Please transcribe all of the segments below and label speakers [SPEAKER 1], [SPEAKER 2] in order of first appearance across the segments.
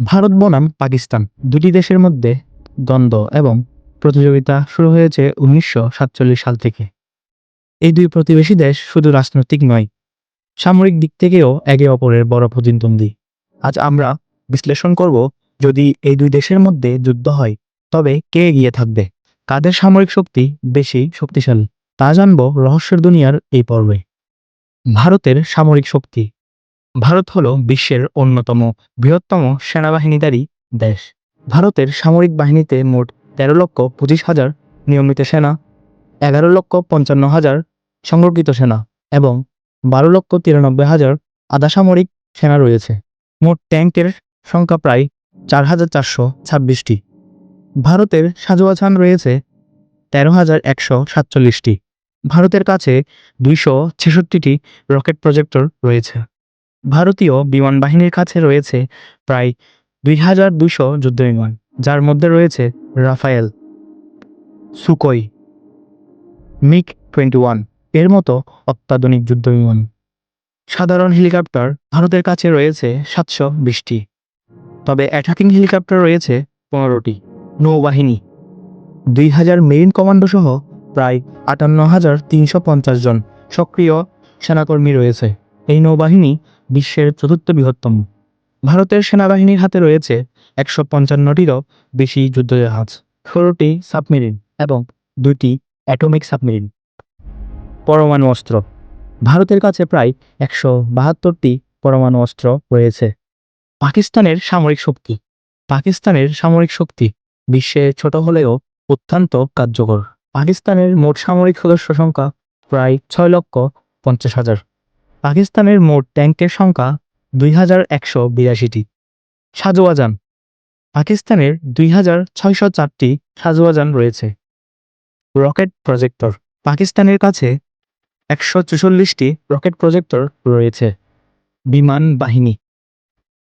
[SPEAKER 1] ভারত বনাম পাকিস্তান দুটি দেশের মধ্যে দ্বন্দ্ব এবং প্রতিযোগিতা শুরু হয়েছে উনিশশো সাতচল্লিশ সাল থেকে। এই দুই প্রতিবেশী দেশ শুধু রাজনৈতিক নয়, সামরিক দিক থেকেও একে অপরের বড় প্রতিদ্বন্দ্বী। আজ আমরা বিশ্লেষণ করব যদি এই দুই দেশের মধ্যে যুদ্ধ হয়, তবে কে এগিয়ে থাকবে, কাদের সামরিক শক্তি বেশি শক্তিশালী, তা জানব রহস্যের দুনিয়ার এই পর্বে। ভারতের সামরিক শক্তি ভারত হলো বিশ্বের অন্যতম বৃহত্তম সেনাবাহিনীধারী দেশ। ভারতের সামরিক বাহিনীতে মোট তেরো লক্ষ পঁচিশ হাজার নিয়মিত সেনা, এগারো লক্ষ পঞ্চান্ন হাজার সংরক্ষিত সেনা এবং বারো লক্ষ তিরানব্বই হাজার আধা সামরিক সেনা রয়েছে। মোট ট্যাঙ্কের সংখ্যা প্রায় চার হাজার চারশো ছাব্বিশটি। ভারতের সাজোয়াছান রয়েছে তেরো হাজার একশো সাতচল্লিশটি। ভারতের কাছে দুইশো ছেষট্টিটি রকেট প্রজেক্টর রয়েছে। ভারতীয় বিমান বাহিনীর কাছে রয়েছে প্রায় দুই হাজার দুশো যুদ্ধবিমান, যার মধ্যে রয়েছে Rafale Sukhoi MiG twenty one, এর মতো অত্যাধুনিক যুদ্ধবিমান। সাধারণ হেলিকপ্টার ভারতের কাছে রয়েছে সাতশো বিশটি, তবে অ্যাটাকিং হেলিকপ্টার রয়েছে পনেরোটি। নৌবাহিনী, দুই হাজার মেরিন কমান্ডো সহ প্রায় আটান্ন হাজার তিনশো পঞ্চাশ জন সক্রিয় সেনাকর্মী রয়েছে। এই নৌবাহিনী বিশ্বের চতুর্থ বৃহত্তম। ভারতের সেনাবাহিনীর হাতে রয়েছে একশো পঞ্চান্নটিরও বেশি যুদ্ধজাহাজ, ষোলোটি সাবমেরিন এবং দুইটি অ্যাটমিক সাবমেরিন। পরমাণু অস্ত্র, ভারতের কাছে প্রায় একশো বাহাত্তরটি পরমাণু অস্ত্র রয়েছে। পাকিস্তানের সামরিক শক্তি, পাকিস্তানের সামরিক শক্তি বিশ্বে ছোট হলেও অত্যন্ত কার্যকর। পাকিস্তানের মোট সামরিক সদস্য সংখ্যা প্রায় ছয় লক্ষ পঞ্চাশ হাজার। পাকিস্তানের মোট ট্যাঙ্কের সংখ্যা দুই হাজার একশো বিরাশিটি। সাজোয়াজান। পাকিস্তানের দুই হাজার ছয়শো চারটি সাজোয়াজান রয়েছে। Rocket projector. পাকিস্তানের কাছে একশো চুচল্লিশটি রকেট প্রজেক্টর রয়েছে। বিমান বাহিনী।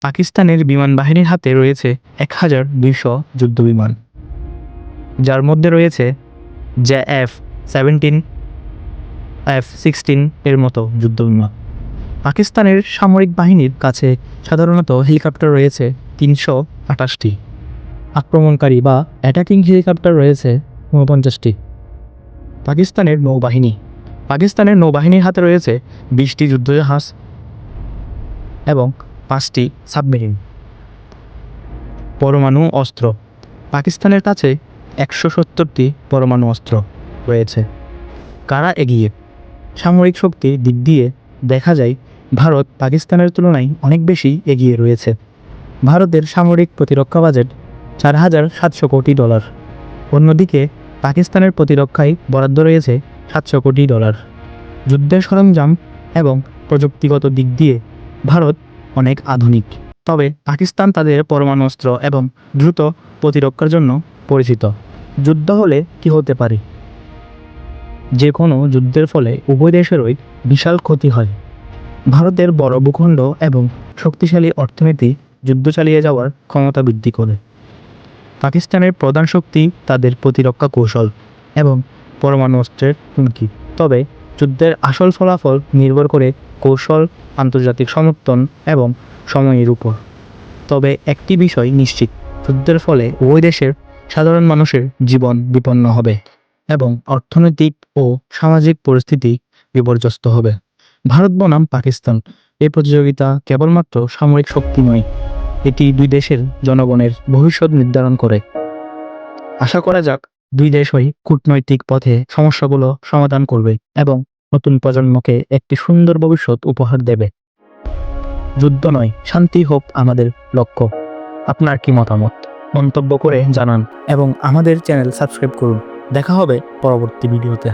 [SPEAKER 1] পাকিস্তানের বিমান বাহিনীর হাতে রয়েছে এক হাজার দুইশো যুদ্ধবিমান। যার মধ্যে রয়েছে J F seventeen, F sixteen এর মতো যুদ্ধবিমান। পাকিস্তানের সামরিক বাহিনীর কাছে সাধারণত হেলিকপ্টার রয়েছে তিনশো আটাশটি আক্রমণকারী বা অ্যাটাকিং হেলিকপ্টার রয়েছে ঊনপঞ্চাশটি। পাকিস্তানের নৌবাহিনী। পাকিস্তানের নৌবাহিনীর হাতে রয়েছে বিশটি যুদ্ধজাহাজ এবং পাঁচটি সাবমেরিন। পরমাণু অস্ত্র। পাকিস্তানের কাছে একশো সত্তরটি পরমাণু অস্ত্র রয়েছে। কারা এগিয়ে? সামরিক শক্তির দিক দিয়ে দেখা যায় ভারত পাকিস্তানের তুলনায় অনেক বেশি এগিয়ে রয়েছে। ভারতের সামরিক প্রতিরক্ষা বাজেট চার হাজার সাতশো কোটি ডলার। অন্যদিকে, পাকিস্তানের প্রতিরক্ষায় বরাদ্দ রয়েছে সাতশো কোটি ডলার। যুদ্ধের সরঞ্জাম এবং প্রযুক্তিগত দিক দিয়ে ভারত অনেক আধুনিক। তবে পাকিস্তান তাদের পরমাণু অস্ত্র এবং দ্রুত প্রতিরক্ষার জন্য পরিচিত। যুদ্ধ হলে কি হতে পারে? যে কোনো যুদ্ধের ফলে উভয় দেশেরই বিশাল ক্ষতি হয়। ভারতের বড় ভূখণ্ড এবং শক্তিশালী অর্থনীতি যুদ্ধ চালিয়ে যাওয়ার ক্ষমতা বৃদ্ধি করে। পাকিস্তানের প্রধান শক্তি তাদের প্রতিরক্ষা কৌশল এবং পরমাণু অস্ত্রের হুমকি। তবে যুদ্ধের আসল ফলাফল নির্ভর করে কৌশল, আন্তর্জাতিক সমর্থন এবং সময়ের উপর। তবে একটি বিষয় নিশ্চিত, যুদ্ধের ফলে ওই দেশের সাধারণ মানুষের জীবন বিপন্ন হবে এবং অর্থনৈতিক ও সামাজিক পরিস্থিতি বিপর্যস্ত হবে। ভারত বনাম পাকিস্তান। এই প্রতিযোগিতা কেবলমাত্র সামরিক শক্তি নয়, এটি দুই দেশের জনগণের ভবিষ্যৎ নির্ধারণ করে। আশা করা যাক, দুই দেশই কূটনৈতিক পথে সমস্যাগুলো সমাধান করবে এবং নতুন প্রজন্মকে একটি সুন্দর ভবিষ্যৎ উপহার দেবে। যুদ্ধ নয়, শান্তি হোক আমাদের লক্ষ্য। আপনার কি মতামত? মন্তব্য করে জানান এবং আমাদের চ্যানেল সাবস্ক্রাইব করুন। দেখা হবে পরবর্তী ভিডিওতে।